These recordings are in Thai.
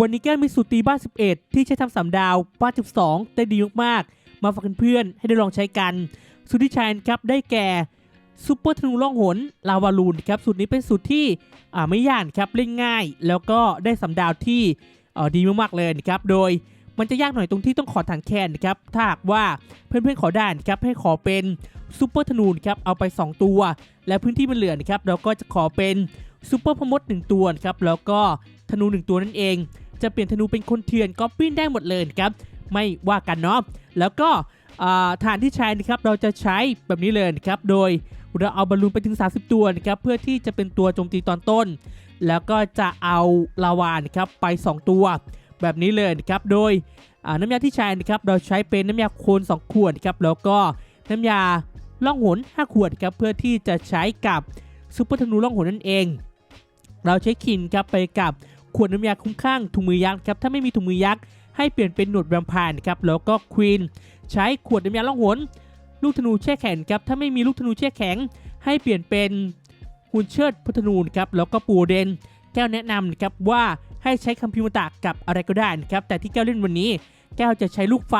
วันนี้แก้มีสูตรตีบ้าน 11 ที่ใช้ทำสามดาวบ้าน 12 ได้ดีมากๆ มาฝากเพื่อนๆให้ได้ลองใช้กัน สูตรที่ใช้นะครับได้แก่ซูเปอร์ธนูล่องหนลาวาลูนครับสูตรนี้เป็นสูตรที่ไม่ยากครับเล่นง่าย แล้วก็ได้สามดาวที่ดีมากๆเลยนะครับโดยมันจะยากหน่อยตรงที่ต้องขอฐานแคนนะครับถ้าหากว่าเพื่อนๆขอได้นครับให้ขอเป็นซูเปอร์ธนูครับเอาไป 2 ตัว และพื้นที่มันเหลือนะครับเราก็จะขอเป็นซูเปอร์พมดหนึ่งตัวครับแล้วก็ธนูหนึ่งตัวนั่นเอง จะเปลี่ยนธนูเป็นคนเถื่อนก๊อปปี้ได้หมดเลยครับไม่ว่ากันเนาะแล้วก็ฐานที่ใช้นะครับเราจะใช้แบบนี้เลยครับโดยเราเอาบอลลูนไปถึง 30 ตัวนะครับเพื่อที่จะเป็นตัวโจมตีตอนต้น แล้วก็จะเอาลาวานครับไป 2 ตัว แบบนี้เลยครับโดยน้ำยาที่ใช้นะครับเราใช้เป็นน้ำยาโคน 2 ขวดครับแล้วก็น้ำยาล่องหน 5 ขวดครับเพื่อที่จะใช้กับซุปเปอร์ธนูล่องหนนั่นเอง เราใช้คินครับไปกับ ขวดน้ำยาคุ้มข้างถุงมือยักษ์ครับถ้าไม่มีถุงมือยักษ์ให้เปลี่ยนเป็นหนวดแวมไพร์ครับแล้วก็ควีนใช้ขวดน้ำยาล่องหนลูกธนูแช่แข็งครับถ้าไม่มีลูกธนูแช่แข็ง ให้เปลี่ยนเป็นหุ่นเชิดพัทนูนครับแล้วก็ปูเดน แก้วแนะนำนะครับว่าให้ใช้คัมพิวตะกับอะไรก็ได้นะครับแต่ที่แก้วเล่นวันนี้ แก้วจะใช้ลูกไฟ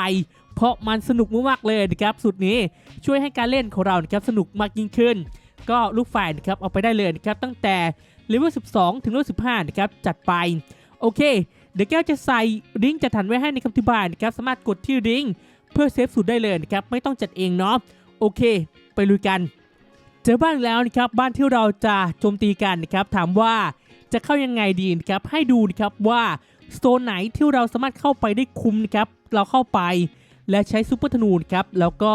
เพราะมันสนุกมากๆเลยนะครับสุดนี้ช่วยให้การเล่นของเรานะครับสนุกมากยิ่งขึ้น ก็ลูกไฟนะครับเอาไปได้เลยนะครับตั้งแต่เลเวล 12 ถึงเลเวล 15 นะครับจัดไป โอเค เดี๋ยวแก้วจะใส่ลิงก์จัดทันไว้ให้ในคำอธิบายนะครับสามารถกดที่ลิงก์เพื่อเซฟสูตรได้เลยนะครับไม่ต้องจัดเองเนาะโอเค ไปลุยกัน เจอบ้านแล้วนะครับบ้านที่เราจะโจมตีกันนะครับถามว่าจะเข้ายังไงดีนะครับให้ดูนะครับว่าโซนไหนที่เราสามารถเข้าไปได้คุ้มนะครับเราเข้าไปและใช้ซูเปอร์ธนูนครับแล้วก็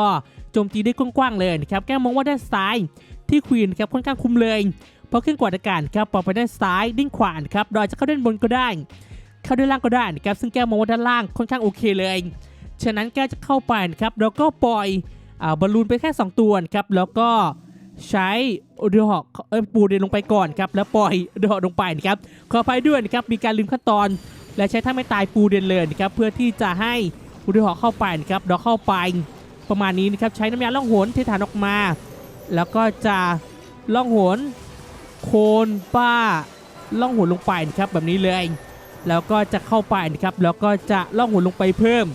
โจมตีได้กว้างๆเลยนะครับแก้วมองว่าด้านซ้าย ที่ควีนครับค่อนข้างคุ้มเลยพอขึ้นกวาดอากาศครับปอกไปด้านซ้ายดิ้นขวานครับโดยจะเข้าด้านบนก็ได้ เข้าด้านล่างก็ได้นะครับซึ่งแก้วมองว่าด้านล่างค่อนข้างโอเคเลย ฉะนั้นแก้วจะเข้าไปนะครับแล้วก็ปล่อยอ่าบอลลูนไปแค่ 2 ตัวครับแล้วก็ใช้เรือหอกเอ้ยปูเดินลงไปก่อนครับแล้วปล่อยเรือหอกลงไปนะครับขออภัยด้วยนะครับมีการลืมขั้นตอน และใช้ถ้าไม่ตายปูเดินเลยนะครับเพื่อที่จะให้เรือหอกเข้าไปนะครับเราเข้าไป ประมาณนี้นะครับใช้น้ำยาล่องหนเทฐานออกมา แล้วก็จะล่องหนโคนป้าล่องหนลงไปนะครับแบบนี้เลย แล้วก็จะเข้าไปนะครับ แล้วก็จะล่องหนลงไปเพิ่ม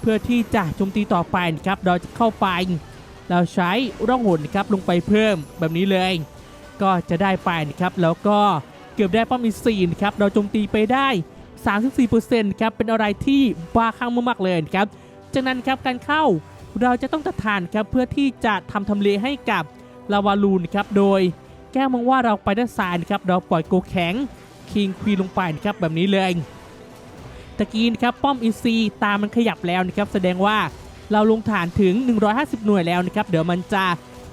เพื่อที่จะโจมตีต่อไปนะครับ เราจะเข้าไป เราใช้ร่องหนนะครับลงไปเพิ่มแบบนี้เลย ก็จะได้ไปนะครับ แล้วก็เกือบได้ป้อมอีซีนะครับ เราโจมตีไปได้ 34%ครับ เป็นอะไรที่บ้าคลั่งมากๆเลยครับ จากนั้นครับการเข้า เราจะต้องตัดทานครับเพื่อที่จะทำทำเลให้กับลาวาลูนครับโดยแก้วมองว่าเราไปด้านซ้ายนะครับเราปล่อยโกแข็งคิงควีลงไปนะครับแบบนี้เลยตะกี้นะครับป้อมอินซีตามมันขยับแล้วนะครับแสดงว่าเราลงฐานถึง 150 หน่วยแล้วนะครับเดี๋ยวมันจะ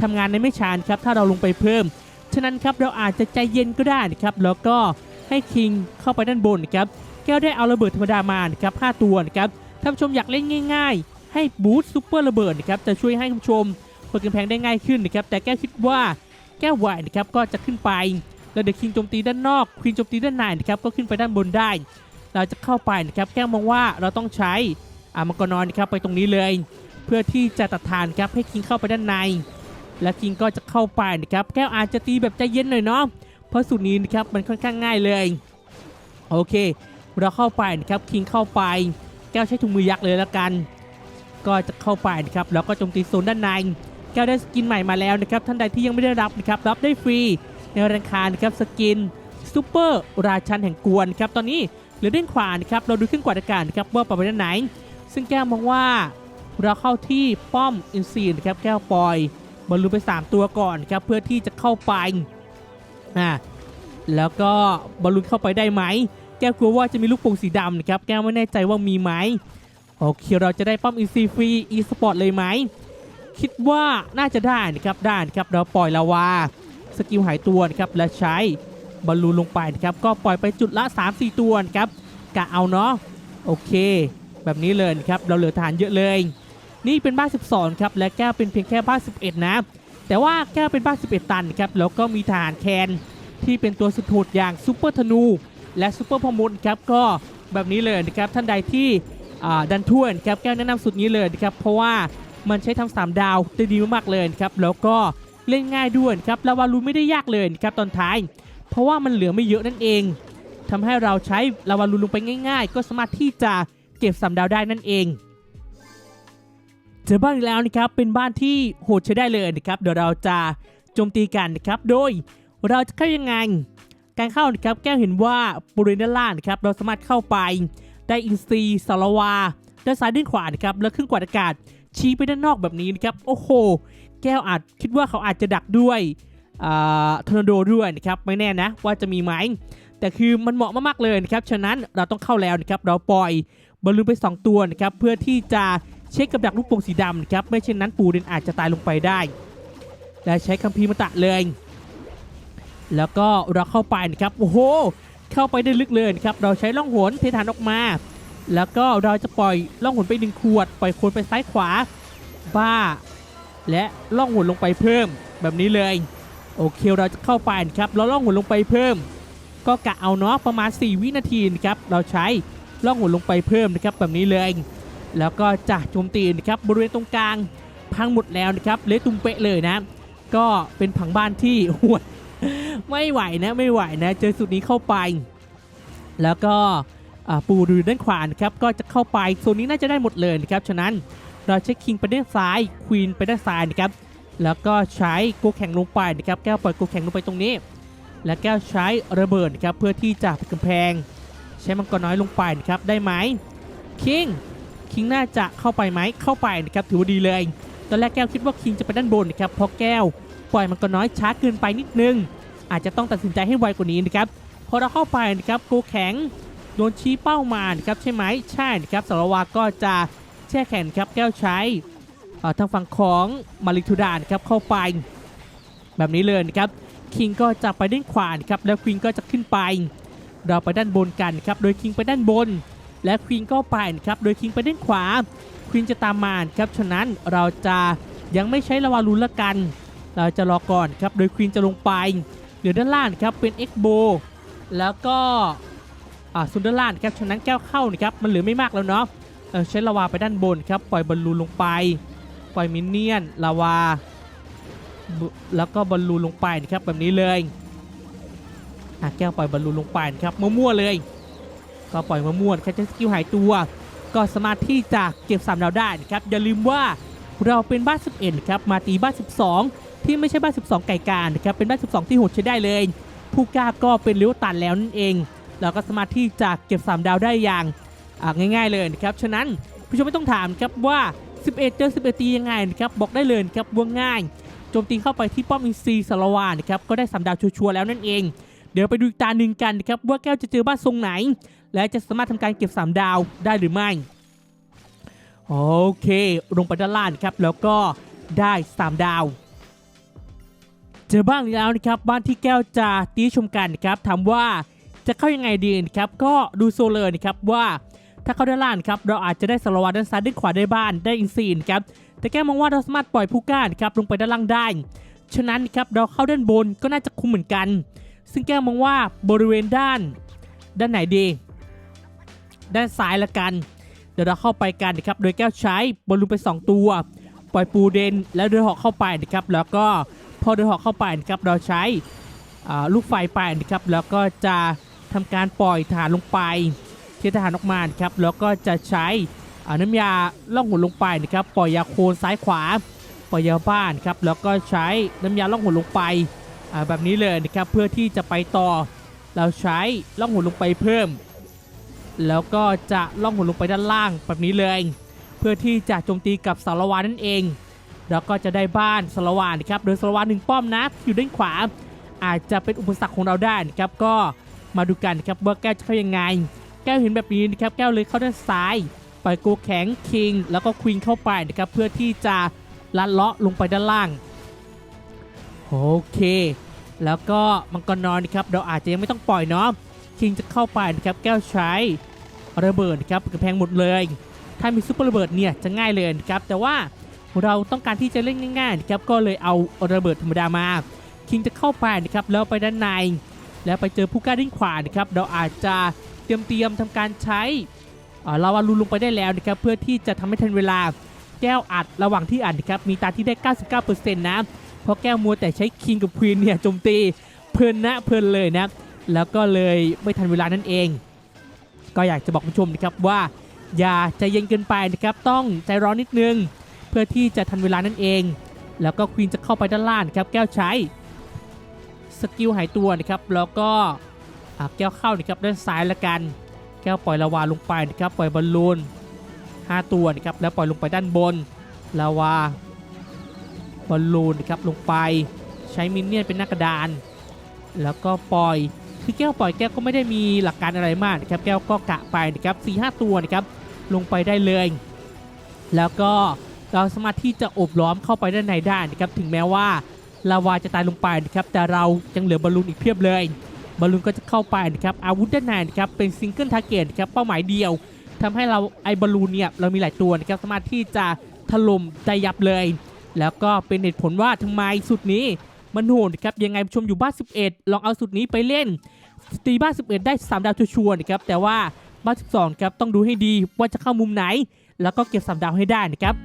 ทำงานในไม่ช้านะครับถ้าเราลงไปเพิ่ม ฉะนั้นครับเราอาจจะใจเย็นก็ได้นะครับแล้วก็ให้คิงเข้าไปด้านบนนะครับแก้วได้เอาระเบิดธรรมดามานะครับ5ตัวนะครับท่านผู้ชมอยากเล่นง่าย ให้บูสต์ซูเปอร์ระเบิดนะครับจะช่วยให้ท่านผู้ชมกดกำแพงได้ง่ายขึ้นนะครับแต่แก้วคิดว่าแก้วไหวนะครับก็จะขึ้นไปแล้วเดี๋ยวคิงโจมตีด้านนอกควีนโจมตีด้านในนะครับก็ขึ้นไปด้านบนได้ เราจะเข้าไปนะครับแก้วมองว่าเราต้องใช้อามังกรนอนนะครับไปตรงนี้เลย เพื่อที่จะตัดทานครับให้คิงเข้าไปด้านใน และคิงก็จะเข้าไปนะครับแก้วอาจจะตีแบบใจเย็นหน่อยเนาะเพราะสูตรนี้นะครับมันค่อนข้างง่ายเลยโอเค เราเข้าไปนะครับคิงเข้าไป แก้วใช้ถุงมือยักษ์เลยแล้วกัน ก็จะเข้าไปนะครับแล้วก็โจมตีโซนด้านในแก้วได้สกินใหม่มาแล้วนะครับท่านใดที่ยังไม่ได้รับนะครับรับได้ฟรีในราคานะครับสกินซูเปอร์ราชันแห่งกวนครับตอนนี้เหลือด้านขวานะครับเราดูขึ้นกว่าอากาศนะครับว่าไปด้านไหน ซึ่งแก้วมองว่าเราเข้าที่ป้อมอินซีนะครับแก้วปล่อยบอลลูนไป 3 ตัวก่อนครับเพื่อที่จะเข้าไปอ่าแล้วก็บอลลูนเข้าไปได้ไหม แก้วกลัวว่าจะมีลูกโป่งสีดำนะครับแก้วไม่แน่ใจว่ามีไหม โอเคเราจะได้ป้อมอินซีฟรีอีสปอร์ตเลยไหม คิดว่าน่าจะได้นะครับได้นะครับเราปล่อยลาวาสกิลหายตัวนะครับและใช้บอลลูนลงไปนะครับก็ปล่อยไปจุดละ 3-4 ตัวนะครับกะเอาเนาะโอเค แบบนี้เลยนะครับเราเหลือฐานเยอะเลย นี่เป็นบ้าน 12ครับและแก้วเป็นเพียงแค่บ้าน 11 นะ แต่ว่าแก้วเป็นบ้าน 11 ตันครับแล้วก็มีฐานแคนที่เป็นตัวสุดโหดอย่างซูเปอร์ธนู และซูเปอร์พมุนครับก็แบบนี้เลยนะครับท่านใดที่ ดันท่วนครับแก้วแนะนำสุดนี้เลยครับเพราะว่ามันใช้ทำสามดาวได้ดีมากๆเลยครับแล้วก็เล่นง่ายด้วยครับลาวาลูไม่ได้ยากเลยครับตอนท้าย เพราะว่ามันเหลือไม่เยอะนั่นเองทำให้เราใช้ลาวาลูนลงไปง่าย ๆ ก็สามารถที่จะเก็บสามดาวได้นั่นเองเจอบ้านอีกแล้วนะครับเป็นบ้านที่โหดใช้ได้เลยนะครับเดี๋ยวเราจะโจมตีกันนะครับโดยเราจะเข้ายังไง การเข้านะครับแก้วเห็นว่าบริเวณด้านล่างนะครับเราสามารถเข้าไป ได้อินซีสารวาด้านซ้ายด้านขวานะครับแล้วขึ้นกวาดอากาศ ชี้ไปด้านนอกแบบนี้นะครับโอ้โห แก้วอาจคิดว่าเขาอาจจะดักด้วยทอร์นาโดด้วยนะครับไม่แน่นะว่าจะมีไหมแต่คือมันเหมาะมากๆเลยนะครับฉะนั้นเราต้องเข้าแล้วนะครับเราปล่อยบอลลูนไป 2 ตัวนะครับเพื่อที่จะเช็คกับดักลูกโป่งสีดำนะครับไม่เช่นนั้นปูเดนอาจจะตายลงไปได้และใช้คัมภีมาตะเลย แล้วก็เราเข้าไปนะครับโอ้โห เข้าไปได้ลึกเลยครับเราใช้ล่องหนเทฐานออกมา แล้วก็เราจะปล่อยล่องหนไปหนึ่งขวด ปล่อยคนไปซ้ายขวาบ้า และล่องหนลงไปเพิ่มแบบนี้เลย โอเคเราจะเข้าไปครับแล้วล่องหนลงไปเพิ่ม ก็กะเอาเนาะประมาณ 4 วินาทีนะครับเราใช้ล่องหนลงไปเพิ่มนะครับแบบนี้เลย แล้วก็จะโจมตีนะครับบริเวณตรงกลางพังหมดแล้วนะครับเละตุ้มเป๊ะเลยนะ ก็เป็นผังบ้านที่หวด ไม่ไหวนะไม่ไหวนะ เจอสุดนี้เข้าไป แล้วก็ปูดูด้านขวานครับก็จะเข้าไปโซนนี้น่าจะได้หมดเลยนะครับฉะนั้นเราใช้คิงไปด้านซ้ายควีนไปด้านซ้ายนะครับแล้วก็ใช้โกแข่งลงไปนะครับแก้วปล่อยโกแข่งลงไปตรงนี้ และแก้วใช้ระเบิดนะครับเพื่อที่จะปิดกำแพง ใช้มังกรน้อยลงไปนะครับได้ไหมคิงคิงน่าจะเข้าไปไหมเข้าไปนะครับถือว่าดีเลยตอนแรกแก้วคิดว่าคิงจะไปด้านบนนะครับเพราะแก้วปล่อยมันก็น้อยช้าเกินไปนิดนึง อาจจะต้องตัดสินใจให้ไวกว่านี้นะครับพอเราเข้าไปนะครับโกแข็งโดนชี้เป้ามานครับใช่ไหมใช่นะครับสารวาก็จะแช่แข็งครับแก้วใช้เอ่อทางฝั่งของมาริทูดานครับเข้าไป แบบนี้เลยนะครับคิงก็จะไปด้านขวานครับแล้วควีนก็จะขึ้นไป เราไปด้านบนกันครับโดยคิงไปด้านบน และควีนก็ไปนะครับโดยคิงไปด้านขวาควีนจะตามมาครับฉะนั้นเราจะยังไม่ใช้ละวารุนละกัน เราจะรอก่อนครับโดยควีนจะลงไป หรือด้านล่างครับเป็นเอ็กโบแล้วก็ซุนด้านล่างครับฉะนั้นแก้วเข้านะครับมันเหลือไม่มากแล้วเนาะใช้ลาวาไปด้านบนครับปล่อยบอลลูนลงไป ปล่อยมินเนี่ยนลาวา แล้วก็บอลลูนลงไปนะครับแบบนี้เลยแก้วปล่อยบอลลูนลงไปนะครับมั่วๆเลย ก็ปล่อยมั่วๆแค่ใช้สกิลหายตัว ก็สามารถที่จะเก็บสามดาวได้นะครับอย่าลืมว่าเราเป็นบ้าน 11ครับมาตีบ้าน 12 ที่ไม่ใช่บ้าน 12 ไก่การนะครับเป็นบ้าน 12 ที่โหดใช้ได้เลย ผู้กล้าก็เป็นเลี้ยวตันแล้วนั่นเอง เราก็สามารถที่จะเก็บ 3 ดาวได้อย่างง่ายๆเลยนะครับฉะนั้นผู้ชมไม่ต้องถามครับว่า 11 เจอ 11 ตียังไงนะครับบอกได้เลยครับว่าง่ายโจมตีเข้าไปที่ป้อมอินซีสารวานะครับก็ได้3ดาวชัวร์แล้วนั่นเอง เดี๋ยวไปดูอีกตาหนึ่งกันนะครับว่าแก้วจะเจอบ้านทรงไหน และจะสามารถทำการเก็บ 3 ดาวได้หรือไม่โอเค ลงไปด้านล่างครับแล้วก็ได้ 3 ดาว เจอบ้างแล้วนะครับบ้านที่แก้วจะตีชมกันนะครับถามว่าจะเข้ายังไงดีนะครับก็ดูโซเลอร์นะครับว่า ถ้าเข้าด้านล่างครับเราอาจจะได้สโลวาด้านซ้ายด้านขวาได้บ้านได้อินซีนครับแต่แก้วมองว่าเราสามารถปล่อยผู้ก้านครับลงไปด้านล่างได้ ฉะนั้นครับเราเข้าด้านบนก็น่าจะคุ้มเหมือนกัน ซึ่งแก้วมองว่าบริเวณด้าน ด้านไหนดี ด้านซ้ายละกัน เดี๋ยวเราเข้าไปกันนะครับโดยแก้วใช้บอลลูนไป 2 ตัว ปล่อยปูเดนแล้วเดินหอกเข้าไปนะครับแล้วก็ อเดินหอกเข้าไปนะครับเราใช้ลูกไฟไปนะครับแล้วก็จะทำการปล่อยฐานลงไปเททหารออกมานครับแล้วก็จะใช้น้ำยาล่องหนลงไปนะครับปล่อยยาโคนซ้ายขวา ปล่อยยาบ้านครับแล้วก็ใช้น้ำยาล่องหนลงไปแบบนี้เลยนะครับเพื่อที่จะไปต่อ เราใช้ล่องหนลงไปเพิ่ม แล้วก็จะล่องหนลงไปด้านล่างแบบนี้เลย เพื่อที่จะโจมตีกับสารวานั่นเอง แล้วก็จะได้บ้านสาวานะครับโดยสาวาหนึ่งป้อมนะ อยู่ด้านขวา อาจจะเป็นอุปสรรคของเราได้นะครับก็มาดูกันนะครับว่าแก้วจะเข้ายังไง แก้วเห็นแบบนี้นะครับแก้วเลยเข้าด้านซ้ายปล่อยโกแข็งคิงแล้วก็ควีนเข้าไปนะครับเพื่อที่จะลัดเลาะลงไปด้านล่างโอเค แล้วก็มังกรนอนนะครับเราอาจจะยังไม่ต้องปล่อยเนาะคิงจะเข้าไปนะครับแก้วใช้ระเบิดนะครับกระแพงหมดเลย ถ้ามีซุปเปอร์ระเบิดเนี่ยจะง่ายเลยนะครับแต่ว่า เราต้องการที่จะเล่นง่ายๆนะครับก็เลยเอาระเบิดธรรมดามาคิงจะเข้าไปนะครับแล้วไปด้านใน แล้วไปเจอผู้กล้าด้านขวานะครับเราอาจจะเตรียมเตรียมทำการใช้อ่าลาวาลูลงไปได้แล้วนะครับเพื่อที่จะทำให้ทันเวลาแก้วอัดระหว่างที่อัดนะครับมีตาที่ได้ 99%นะเพราะแก้วมัวแต่ใช้คิงกับควีนเนี่ยโจมตีเพลินนะเพลินเลยนะแล้วก็เลยไม่ทันเวลานั่นเอง ก็อยากจะบอกผู้ชมนะครับว่า อย่าใจเย็นเกินไปนะครับต้องใจร้อนนิดนึง พื่อที่จะทันเวลานั่นเอง แล้วก็ควีนจะเข้าไปด้านล่างครับแก้วใช้สกิลหายตัวนะครับแล้วก็แก้วเข้านะครับด้านซ้ายละกัน แก้วปล่อยลาวาลงไปนะครับปล่อยบอลลูน5 ตัวนะครับแล้วปล่อยลงไปด้านบนลาวาบอลลูนนะครับลงไปใช้มินเนี่ยนเป็นหน้ากระดาน แล้วก็ปล่อยคือแก้วปล่อยแก้วก็ไม่ได้มีหลักการอะไรมากนะครับแก้วก็กะไปนะครับ4 5ตัวนะครับลงไปได้เลย แล้วก็ เราสามารถที่จะอบล้อมเข้าไปด้านในได้นะครับถึงแม้ว่าลาวาจะตายลงไปนะครับแต่เรายังเหลือบอลลูนอีกเพียบเลยบอลลูนก็จะเข้าไปนะครับอาวุธด้านในนะครับเป็นซิงเกิลทาร์เก็ตครับเป้าหมายเดียวทำให้เราไอ้บอลลูนเนี่ยเรามีหลายตัวนะครับสามารถที่จะถล่มได้ยับเลย แล้วก็เป็นเหตุผลว่าทำไมสุดนี้มันโหดนะครับยังไงชมอยู่บ้าน 11 ลองเอาสุดนี้ไปเล่นตีบ้าน 11 ได้ 3 ดาวชัวร์นะครับแต่ว่าบ้าน 12 ครับต้องดูให้ดีว่าจะเข้ามุมไหน แล้วก็เก็บ3ดาวให้ได้นะครับ